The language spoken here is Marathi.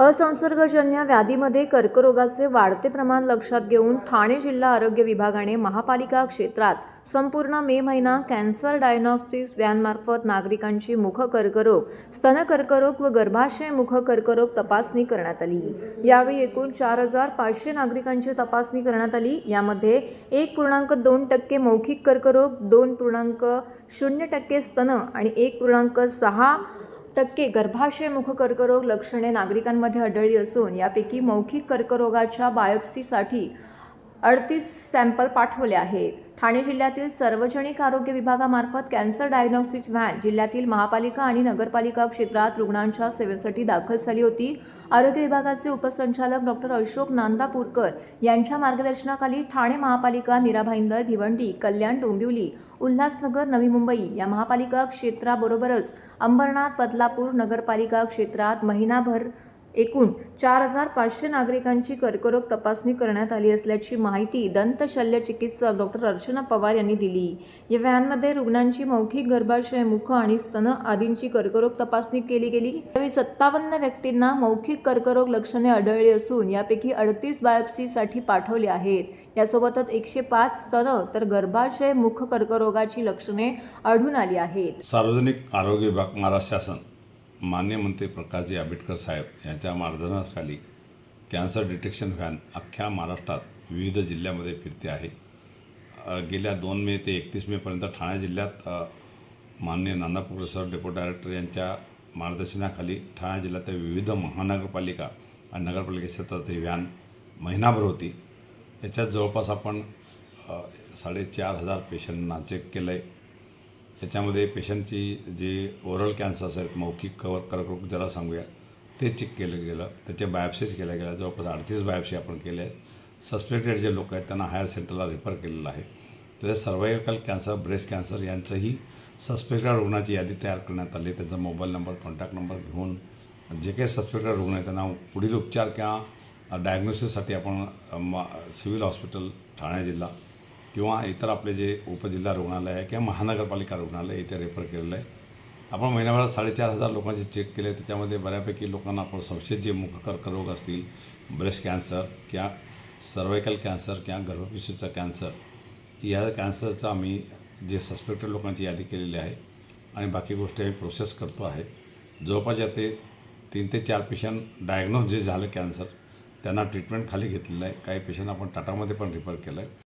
असंसर्गजन्य व्याधीमध्ये कर्करोगाचे वाढते प्रमाण लक्षात घेऊन ठाणे जिल्हा आरोग्य विभागाने महापालिका क्षेत्रात संपूर्ण मे महिना कॅन्सर डायग्नॉस्टिक्स व्हॅनमार्फत नागरिकांची मुख कर्करोग स्तन कर्करोग व गर्भाशय मुख कर्करोग तपासणी करण्यात आली. यावेळी एकूण चार हजार पाचशे नागरिकांची तपासणी करण्यात आली. यामध्ये एक पूर्णांक दोन टक्के मौखिक कर्करोग दोन पूर्णांक शून्य टक्के स्तन आणि एक पूर्णांक सहा टक्के गर्भाशय मुख कर्करोग लक्षणे नागरिकांमध्ये आढळली असून यापैकी मौखिक कर्करोगाच्या बायोप्सीसाठी अडतीस सॅम्पल पाठवले आहेत. ठाणे जिल्ह्यातील सार्वजनिक आरोग्य विभागामार्फत कॅन्सर डायग्नॉस्टिक व्हॅन जिल्ह्यातील महापालिका आणि नगरपालिका क्षेत्रात रुग्णांच्या सेवेसाठी दाखल झाली होती. आरोग्य विभागाचे उपसंचालक डॉक्टर अशोक नांदापूरकर यांच्या मार्गदर्शनाखाली ठाणे महापालिका मीरा भाईंदर भिवंडी कल्याण डोंबिवली उल्हासनगर नवी मुंबई या महापालिका क्षेत्राबरोबरच अंबरनाथ बदलापूर नगरपालिका क्षेत्रात महिनाभर एकूण चार हजार पाचशे नागरिकांची कर्करोग तपासणी करण्यात आली असल्याची माहिती दंत शल्य चिकित्सक डॉक्टर अर्चना पवार यांनी दिली. या व्हॅनमध्ये रुग्णांची मौखिक गर्भाशय मुख आणि स्तन आदींची कर्करोग तपासणी केली गेली. यावेळी सत्तावन्न व्यक्तींना मौखिक कर्करोग लक्षणे आढळली असून यापैकी अडतीस बायोप्सीसाठी पाठवले आहेत. यासोबतच एकशे पाच स्तन तर गर्भाशय मुख कर्करोगाची लक्षणे आढळून आली आहेत. सार्वजनिक आरोग्य विभाग महाराष्ट्र शासन. मान्य मंत्री प्रकाशजी आंबेडकर साहेब यांच्या मार्गदर्शनाखाली कॅन्सर डिटेक्शन व्हॅन अख्ख्या महाराष्ट्रात विविध जिल्ह्यामध्ये फिरते आहे. गेल्या दोन मे ते एकतीस मेपर्यंत ठाणे जिल्ह्यात मान्य माननीय सर डेपो डायरेक्टर यांच्या मार्गदर्शनाखाली ठाणे जिल्ह्यातील विविध महानगरपालिका आणि नगरपालिका क्षेत्रात ही व्हॅन महिनाभर होती. याच्यात जवळपास आपण साडेचार हजार पेशंटना चेक केलं आहे त्याच्यामध्ये पेशंटची जे ओरल कॅन्सर्स आहेत मौखिक कवर कर्करोग ज्याला सांगूया ते चेक केलं गेलं. त्याचे बायोप्सीज केल्या गेल्या. जवळपास अडतीस बायोप्सी आपण केल्या आहेत. सस्पेक्टेड जे लोक आहेत त्यांना हायर सेंटरला रेफर केलेलं आहे. तसेच सर्वायकल कॅन्सर ब्रेस्ट कॅन्सर यांचंही सस्पेक्टेड रुग्णाची यादी तयार करण्यात आली. त्यांचा मोबाईल नंबर कॉन्टॅक्ट नंबर घेऊन जे काही सस्पेक्टेड रुग्ण आहेत त्यांना पुढील उपचार किंवा डायग्नोसिससाठी आपण सिव्हिल हॉस्पिटल ठाणे जिल्हा किंवा इतर आपले जे उपजिल्हा रुग्णालय आहे किंवा महानगरपालिका रुग्णालय इथे रेफर केलेलं आहे. आपण महिन्याभरात साडेचार हजार लोकांचे चेक केले त्याच्यामध्ये बऱ्यापैकी लोकांना आपण संशयित जे मुख कर्करोग असतील ब्रेस्ट कॅन्सर किंवा सर्वायकल कॅन्सर किंवा गर्भपिशवीचा कॅन्सर या कॅन्सरचं आम्ही जे सस्पेक्टेड लोकांची यादी केलेली आहे. आणि बाकी गोष्टी आम्ही प्रोसेस करतो आहे. जवळपास या ते तीन ते चार पेशंट डायग्नोज जे झालं कॅन्सर त्यांना ट्रीटमेंट खाली घेतलेलं आहे. काही पेशंट आपण टाटामध्ये पण रिफर केलं आहे